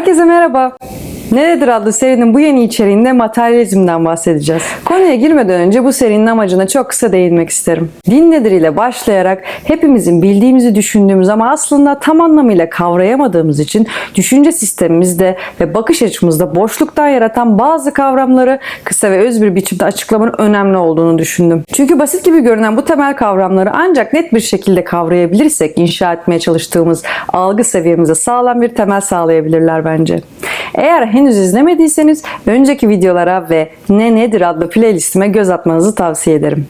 Herkese merhaba. Neredir adlı serinin bu yeni içeriğinde materyalizmden bahsedeceğiz. Konuya girmeden önce bu serinin amacına çok kısa değinmek isterim. Din nedir ile başlayarak hepimizin bildiğimizi düşündüğümüz ama aslında tam anlamıyla kavrayamadığımız için düşünce sistemimizde ve bakış açımızda boşluktan yaratan bazı kavramları kısa ve öz bir biçimde açıklamanın önemli olduğunu düşündüm. Çünkü basit gibi görünen bu temel kavramları ancak net bir şekilde kavrayabilirsek inşa etmeye çalıştığımız algı seviyemize sağlam bir temel sağlayabilirler bence. Eğer henüz izlemediyseniz önceki videolara ve Ne Nedir adlı playlistime göz atmanızı tavsiye ederim.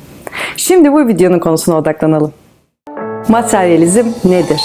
Şimdi bu videonun konusuna odaklanalım. Materyalizm nedir?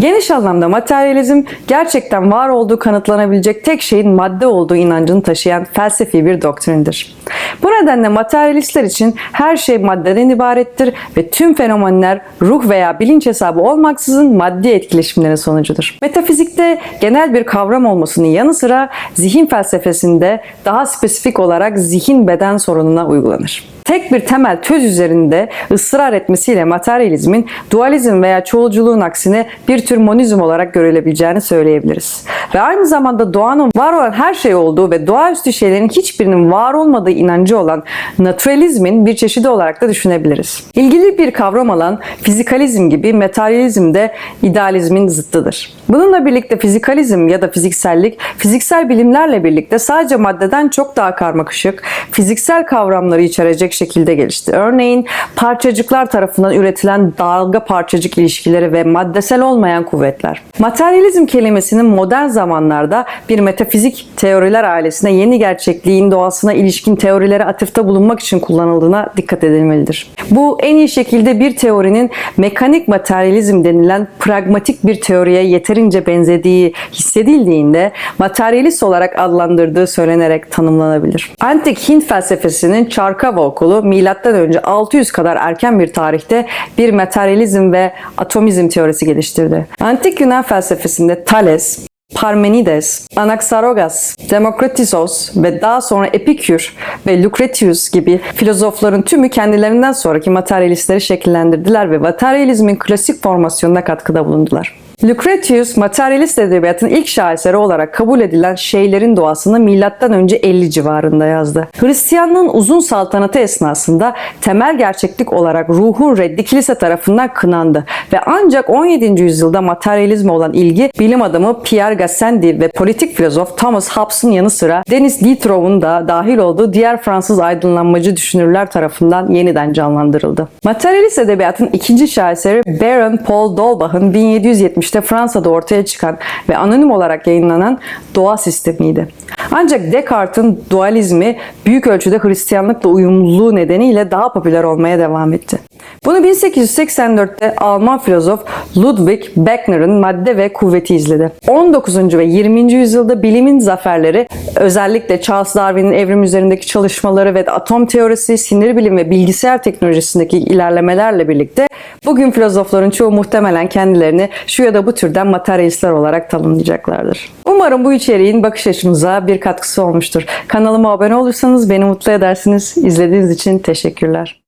Geniş anlamda materyalizm gerçekten var olduğu kanıtlanabilecek tek şeyin madde olduğu inancını taşıyan felsefi bir doktrindir. Bu nedenle materyalistler için her şey maddeden ibarettir ve tüm fenomenler ruh veya bilinç hesabı olmaksızın maddi etkileşimlerin sonucudur. Metafizikte genel bir kavram olmasının yanı sıra zihin felsefesinde daha spesifik olarak zihin beden sorununa uygulanır tek bir temel töz üzerinde ısrar etmesiyle materyalizmin dualizm veya çoğulculuğun aksine bir tür monizm olarak görülebileceğini söyleyebiliriz. Ve aynı zamanda doğanın var olan her şey olduğu ve doğaüstü şeylerin hiçbirinin var olmadığı inancı olan naturalizmin bir çeşidi olarak da düşünebiliriz. İlgili bir kavram alan fizikalizm gibi materyalizm de idealizmin zıttıdır. Bununla birlikte fizikalizm ya da fiziksellik fiziksel bilimlerle birlikte sadece maddeden çok daha karmaşık, fiziksel kavramları içerecek şekilde gelişti. Örneğin parçacıklar tarafından üretilen dalga parçacık ilişkileri ve maddesel olmayan kuvvetler. Materyalizm kelimesinin modern zamanlarda bir metafizik teoriler ailesine yeni gerçekliğin doğasına ilişkin teorilere atıfta bulunmak için kullanıldığına dikkat edilmelidir. Bu en iyi şekilde bir teorinin mekanik materyalizm denilen pragmatik bir teoriye yeterince benzediği hissedildiğinde materyalist olarak adlandırdığı söylenerek tanımlanabilir. Antik Hint felsefesinin Çarkava okulu önce 600 kadar erken bir tarihte bir materyalizm ve atomizm teorisi geliştirdi. Antik Yunan felsefesinde Thales, Parmenides, Anaxagoras, Demokritisos ve daha sonra Epikür ve Lucretius gibi filozofların tümü kendilerinden sonraki materyalistleri şekillendirdiler ve materyalizmin klasik formasyonuna katkıda bulundular. Lucretius, materyalist edebiyatın ilk şaheseri olarak kabul edilen şeylerin doğasını önce 50 civarında yazdı. Hristiyanlığın uzun saltanatı esnasında temel gerçeklik olarak ruhun reddi kilise tarafından kınandı ve ancak 17. yüzyılda materyalizme olan ilgi bilim adamı Pierre Gassendi ve politik filozof Thomas Hobbes'ın yanı sıra Denis Diderot'un da dahil olduğu diğer Fransız aydınlanmacı düşünürler tarafından yeniden canlandırıldı. Materyalist edebiyatın ikinci şaheseri Baron Paul Dolbach'ın 1770 1970'te Fransa'da ortaya çıkan ve anonim olarak yayınlanan doğa sistemiydi. Ancak Descartes'in dualizmi büyük ölçüde Hristiyanlıkla uyumluluğu nedeniyle daha popüler olmaya devam etti. Bunu 1884'te Alman filozof Ludwig Beckner'ın Madde ve Kuvveti izledi. 19. ve 20. yüzyılda bilimin zaferleri özellikle Charles Darwin'in evrim üzerindeki çalışmaları ve atom teorisi, sinir bilim ve bilgisayar teknolojisindeki ilerlemelerle birlikte bugün filozofların çoğu muhtemelen kendilerini şu ya da bu türden materyalistler olarak tanımlayacaklardır. Umarım bu içeriğin bakış açımıza bir katkısı olmuştur. Kanalıma abone olursanız beni mutlu edersiniz. İzlediğiniz için teşekkürler.